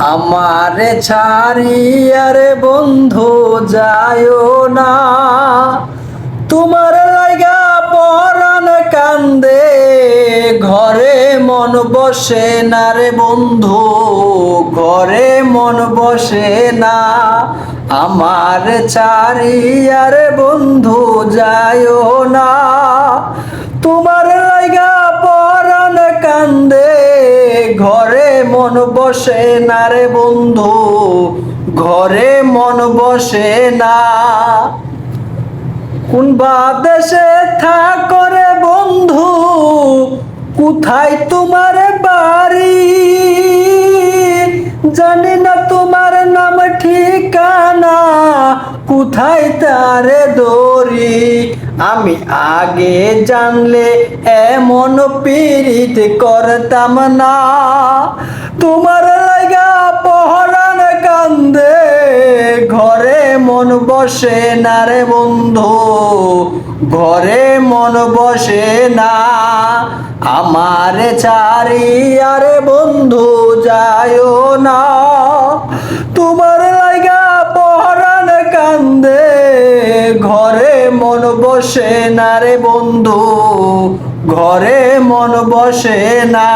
আমারে ছাড়িয়ারে বন্ধু যায়ও না। তোমার লাগা পরাণ কান্দে, ঘরে মন বসে না রে বন্ধু, ঘরে মন বসে না। আমার চারিয়ারে বন্ধু যায়ও না। তোমার লাগা মন বসে না রে বন্ধু, ঘরে মন বসে না। কোন বা দেশে থাকরে বন্ধু, কোথায় তোমার বাড়ি? জানি না তোমার নাম, ঠিকানা, কোথায় তারে দড়ি? আমি আগে জানলে এমন পীড়িত করতাম না। তোমার লাগা পহরান কান্দে, ঘরে মন বসে না রে বন্ধু, ঘরে মন বসে না। আমার চারি আরে বন্ধু যায়ও না। তোমার লাগা পহরান কান্দে, ঘরে মন বসে না রে বন্ধু, ঘরে মন বসে না।